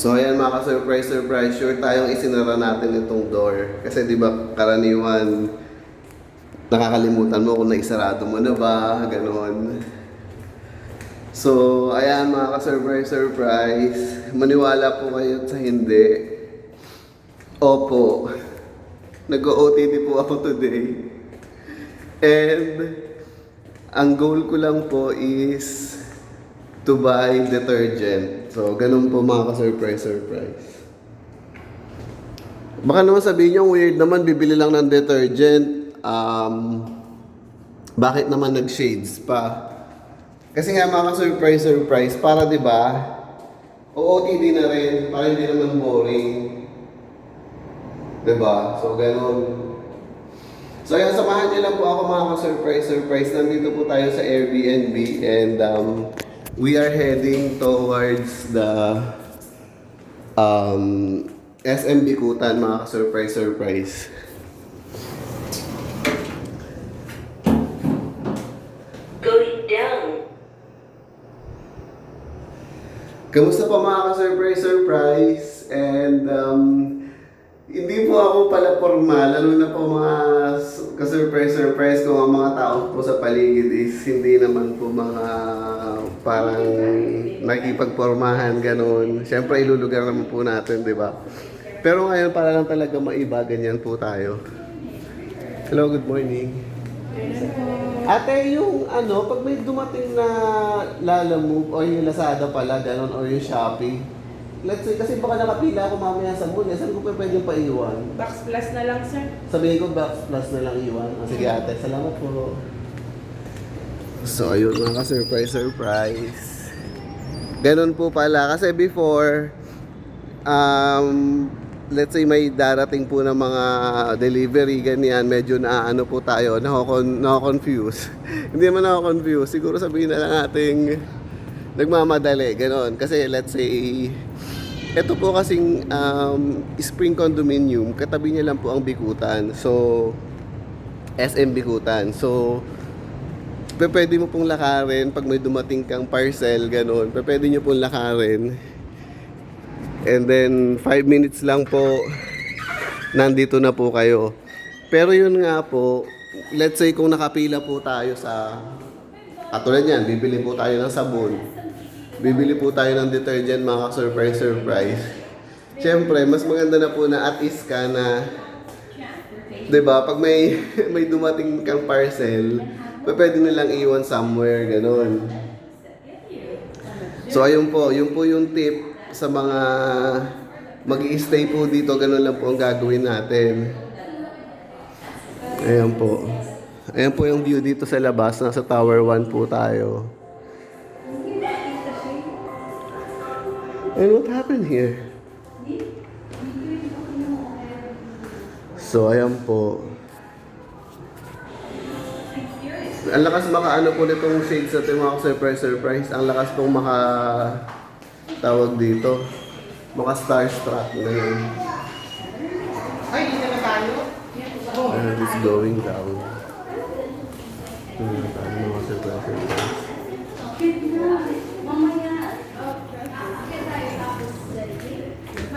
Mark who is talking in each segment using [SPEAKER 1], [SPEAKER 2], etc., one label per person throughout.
[SPEAKER 1] So ayan mga ka-surprise, surprise, sure tayong isinara natin itong door. Kasi di ba karaniwan, nakakalimutan mo kung naisarado mo na ba, ganon. So ayan mga ka-surprise, surprise, maniwala po kayo sa hindi. Opo, nag-OTD po ako today. And ang goal ko lang po is to buy detergent. So, ganun po mga ka-surprise, surprise. Baka naman sabihin nyo, weird naman, bibili lang ng detergent. Um, bakit naman nag-shades pa? Kasi nga mga ka-surprise, surprise, para di ba, OOTD na rin, para hindi naman boring. Diba? So, ganun. So, ayan, samahan niyo lang po ako mga ka-surprise, surprise. Nandito po tayo sa Airbnb and um, we are heading towards the um, SM Bikutan, mga ka-surprise, surprise.
[SPEAKER 2] Going down.
[SPEAKER 1] Kamusta po mga ka-surprise, surprise? And um, hindi po ako pala formal, lalo na po mga s- ka-surprise, surprise kung ang mga tao po sa paligid is hindi naman po mga parang nakikipagpormahan, ganun. Siyempre, ilulugar naman po natin, di ba? Pero ngayon, para lang talaga maiba, ganyan po tayo. Hello, good morning. Ate, yung ano, pag may dumating na Lala Move o yung Lazada pala, ganun, o yung Shopee, let's say, kasi baka nakapila ako mamaya sa mall, eh, saan ko pa pwedeng paiwan?
[SPEAKER 3] Box plus na lang, sir.
[SPEAKER 1] Sabihin ko, box plus na lang iwan. O, sige ate, salamat po. So, ayun mga ka-surprise, surprise. Ganun po pala. Kasi before, um, let's say may darating po ng mga delivery, ganyan, medyo na ano po tayo, nakakon, confuse Hindi naman nako-confuse. Siguro sabihin na lang nating nagmamadali, ganon. Kasi let's say, ito po kasing um, spring condominium, katabi niya lang po ang Bikutan. So, SM Bikutan. So, pwede mo pong lakarin pag may dumating kang parcel, ganun. Pwede nyo pong lakarin. And then, 5 minutes lang po, nandito na po kayo. Pero yun nga po, let's say kung nakapila po tayo sa, katulad yan, bibili po tayo ng sabon. Bibili po tayo ng detergent, mga surprise surprise. Siyempre, mas maganda na po na at least ka na 'di ba? Pag may may dumating kang parcel, pa- pwede nilang iwan somewhere, ganun. So ayun po, yun po yung tip sa mga mag stay po dito, ganun lang po ang gagawin natin. Ayan po. Ayan po yung view dito sa labas, nasa Tower 1 po tayo. And what happened here? So, ayan po. Ang lakas makaano po nitong shades natin mga surprise surprise. Ang lakas pong maka tawag dito. Maka starstruck na yun.
[SPEAKER 3] Ay, dito na tayo.
[SPEAKER 1] And it's going down. Hmm, tayo mga surprise surprise.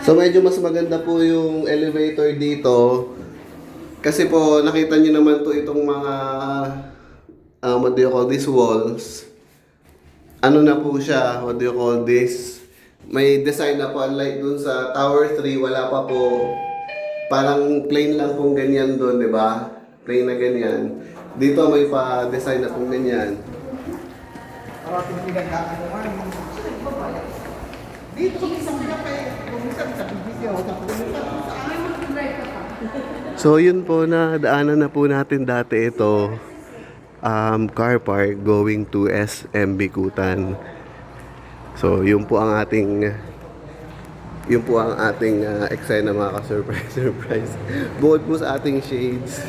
[SPEAKER 1] So medyo mas maganda po yung elevator dito. Kasi po nakita niyo naman to itong mga um, what do you call these walls. Ano na po siya, what do you call this? May design na po unlike dun sa Tower 3, wala pa po. Parang plain lang pong ganyan doon, di ba? Plain na ganyan. Dito may pa-design na pong ganyan.
[SPEAKER 3] Parating pinagkakanuan. Dito kami sa mga kaya. Kumisan sa BBC o sa kumisan sa akin.
[SPEAKER 1] So yun po na daanan na po natin dati ito um, car park going to SM Bikutan. So yun po ang ating yun po ang ating uh, eksena mga ka-surprise surprise. Bukod po sa ating shades,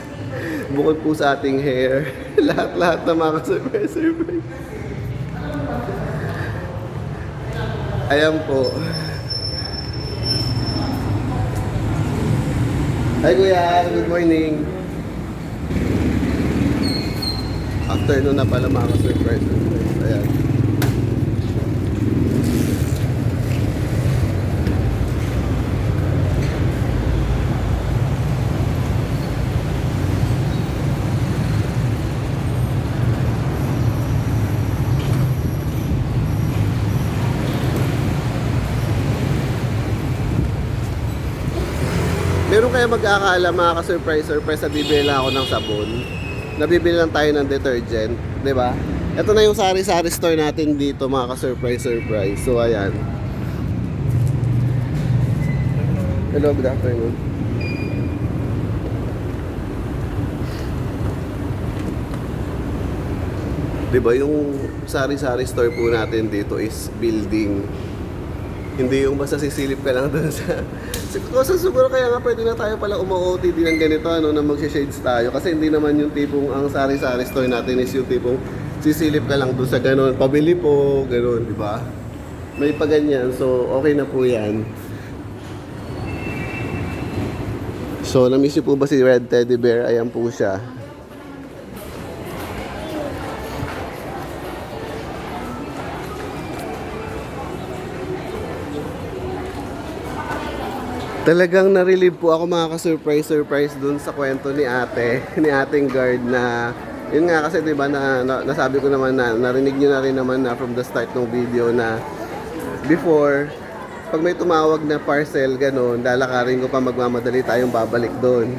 [SPEAKER 1] bukod po sa ating hair, lahat-lahat na mga ka-surprise surprise. Ayan po. Hi Kuya, good morning. Afternoon na pala mga surprise. Ayan. Tayo mag-aakala mga ka-surprise, surprise na bibili ako ng sabon. Nabibili lang tayo ng detergent, di ba? Ito na yung sari-sari store natin dito mga ka-surprise, surprise. So, ayan. Hello, good afternoon. Di ba yung sari-sari store po natin dito is building. Hindi yung basta sisilip ka lang doon sa... Siguro, siguro kaya nga pwede na tayo pala umu-OT din ng ganito, ano, na mag-shades tayo. Kasi hindi naman yung tipong ang sari-sari store natin is yung tipong sisilip ka lang doon sa ganun. Pabili po, ganun, di ba? May pa ganyan, so okay na po yan. So, na-miss niyo po ba si Red Teddy Bear? Ayan po siya. Talagang na-relieve po ako mga ka-surprise surprise dun sa kwento ni ate, ni ating guard na yun nga kasi 'di ba na, na- nasabi ko naman na narinig niyo na rin naman na from the start ng video na before pag may tumawag na parcel ganun, lalakarin ko pa magmamadali tayong babalik doon.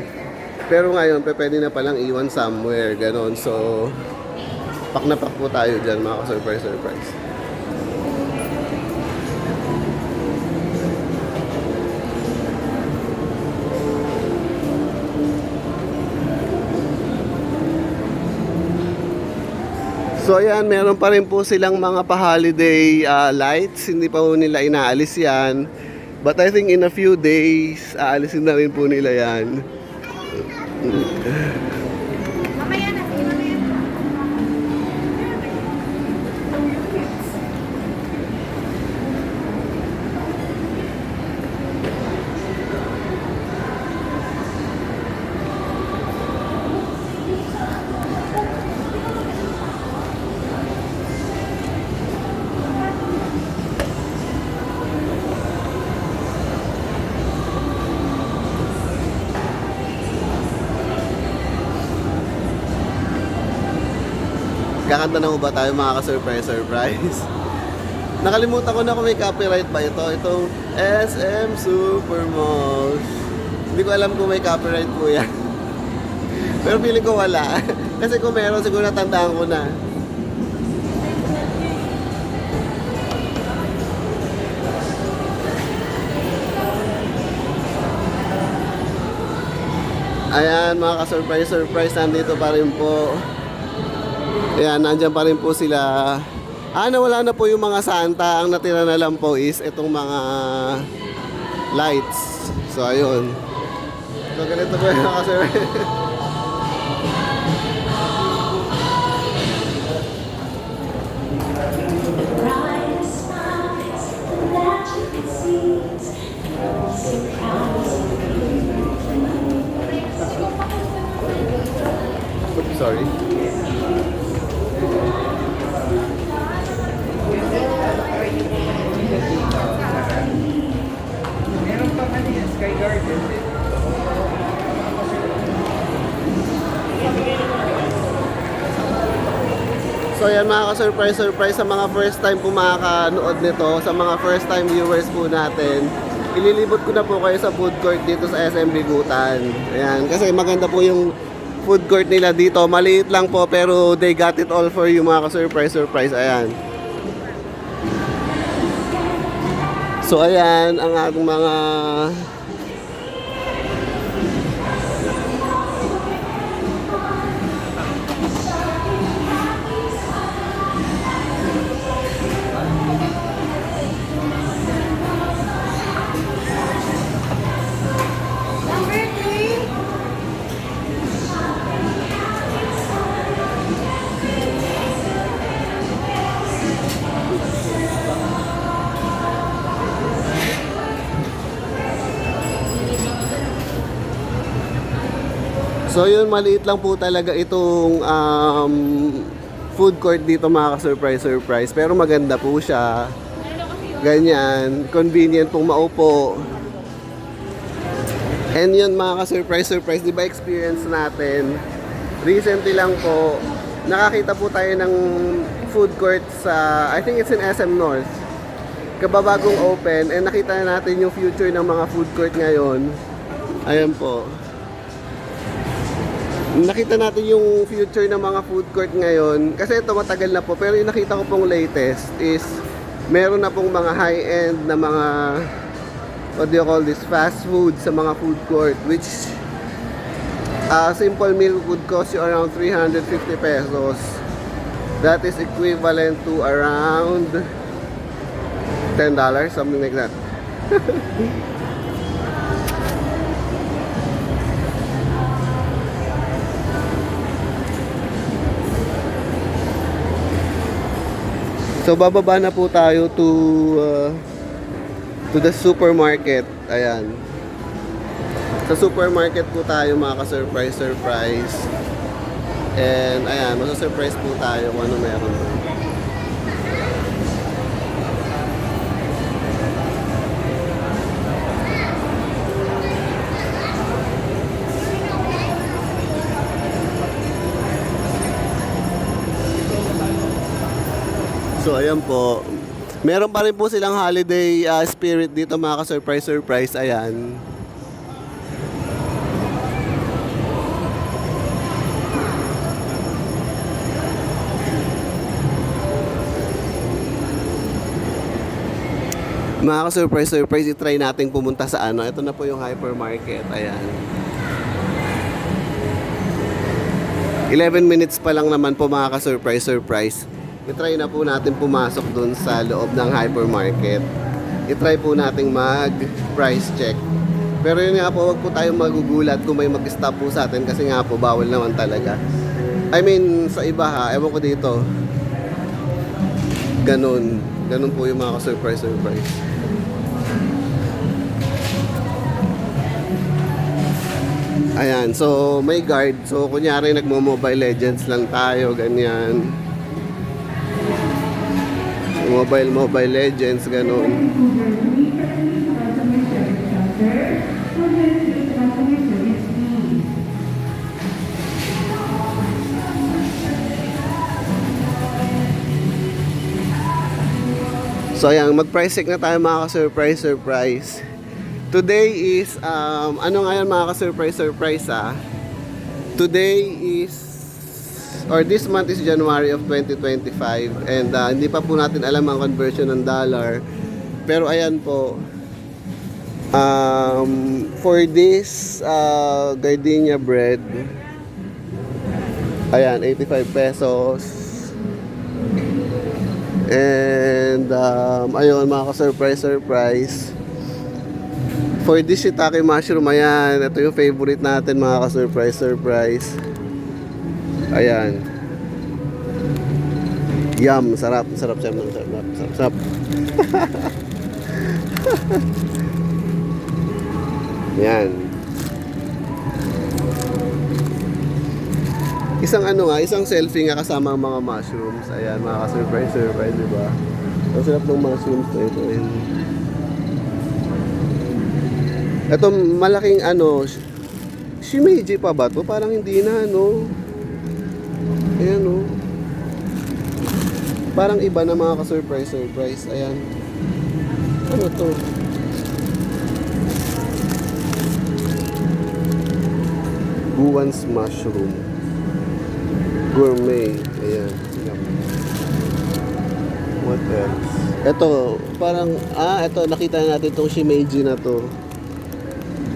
[SPEAKER 1] Pero ngayon, pe, pwede na palang iwan somewhere, ganun. So, pak na pak po tayo dyan, mga ka-surprise surprise. So ayan, meron pa rin po silang mga pa-holiday ah, lights. Hindi pa po nila inaalis yan. But I think in a few days, aalisin na rin po nila yan. Kakanta na mo ba tayo mga ka-surprise surprise? Nakalimutan ko na kung may copyright ba ito. Itong SM Supermalls. Hindi ko alam kung may copyright po yan. Pero feeling ko wala. Kasi kung meron, siguro natandaan ko na. Ayan, mga ka-surprise, surprise, nandito pa rin po. Ayan, nandyan pa rin po sila. Ah, nawala na po yung mga Santa. Ang natira na lang po is itong mga lights. So, ayun. So, ganito po yung. Oops, sorry.
[SPEAKER 3] Meron pa man yan, Sky Garden.
[SPEAKER 1] So yan mga ka-surprise surprise sa mga first time po makakanood nito, sa mga first time viewers po natin. Ililibot ko na po kayo sa food court dito sa SM Bigutan. Ayan, kasi maganda po yung food court nila dito. Maliit lang po pero they got it all for you mga ka-surprise surprise. Ayan. So ayan ang ating mga So yun, maliit lang po talaga itong um, food court dito mga ka-surprise surprise. Pero maganda po siya. Ganyan, convenient pong maupo. And yun mga ka-surprise surprise, di ba experience natin? Recently lang po, nakakita po tayo ng food court sa, I think it's in SM North. Kababagong open and nakita na natin yung future ng mga food court ngayon. Ayan po. Nakita natin yung future ng mga food court ngayon. Kasi ito matagal na po. Pero yung nakita ko pong latest is meron na pong mga high-end na mga what do you call this? Fast food sa mga food court. Which a simple meal would cost you around 350 pesos. That is equivalent to around $10, something like that. So bababa na po tayo to uh, to the supermarket. Ayan. Sa supermarket po tayo mga ka-surprise surprise. And ayan, masa-surprise po tayo kung ano meron. So ayan po. Meron pa rin po silang holiday uh, spirit dito mga ka-surprise surprise. Ayan. Mga ka-surprise surprise, itry natin pumunta sa ano. Ito na po yung hypermarket. Ayan. 11 minutes pa lang naman po mga ka-surprise surprise. I-try na po natin pumasok dun sa loob ng hypermarket. I-try po nating mag-price check. Pero yun nga po, wag po tayong magugulat kung may mag-stop po sa atin kasi nga po, bawal naman talaga. I mean, sa iba ha, ewan ko dito. Ganun. Ganun po yung mga ka-surprise surprise. Ayan, so may guard. So kunyari nagmo-mobile legends lang tayo, ganyan. Mobile Mobile Legends, ganun. So ayan, mag-price check na tayo mga ka-surprise, surprise. Today is, um, ano nga yan mga ka-surprise, surprise ah. Today is, or this month is January of 2025 and uh, hindi pa po natin alam ang conversion ng dollar. Pero ayan po, um, for this uh, gardenia bread, ayan, 85 pesos. And um, ayun mga ka-surprise surprise. For this shiitake mushroom, ayan, ito yung favorite natin mga ka-surprise surprise. Ayan. Yum, sarap, sarap, sarap, sarap, sarap, sarap. Yan. Isang ano nga, isang selfie nga kasama ang mga mushrooms. Ayan, mga ka-surprise, surprise, di ba? Ang sarap ng mushrooms na ito. Ayan. Ito, malaking ano, sh- shimeji pa ba to? Parang hindi na, no? Ayan, no? Parang iba na mga ka-surprise, surprise. Ayan. Ano to? Guwan's mushroom. Gourmet. Ayan. Yum. What else? Ito, parang, ah, ito, nakita natin itong shimeji na to.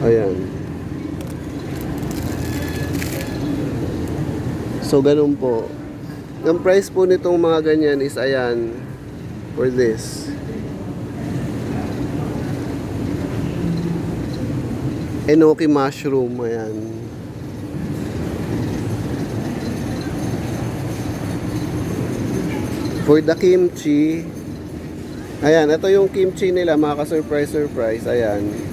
[SPEAKER 1] Ayan. So, ganun po. Ang price po nitong mga ganyan is, ayan, for this. Enoki mushroom, ayan. For the kimchi, ayan, ito yung kimchi nila, mga ka-surprise, surprise, ayan.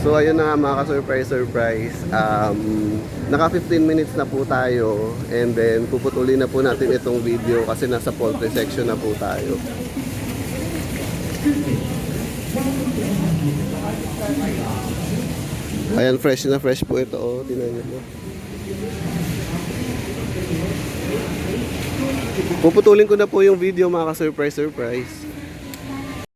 [SPEAKER 1] So ayun na nga mga ka-surprise surprise. Um, naka 15 minutes na po tayo and then puputulin na po natin itong video kasi nasa poultry section na po tayo. Ayan, fresh na fresh po ito. Oh, tinan niyo po. Puputulin ko na po yung video mga ka-surprise surprise.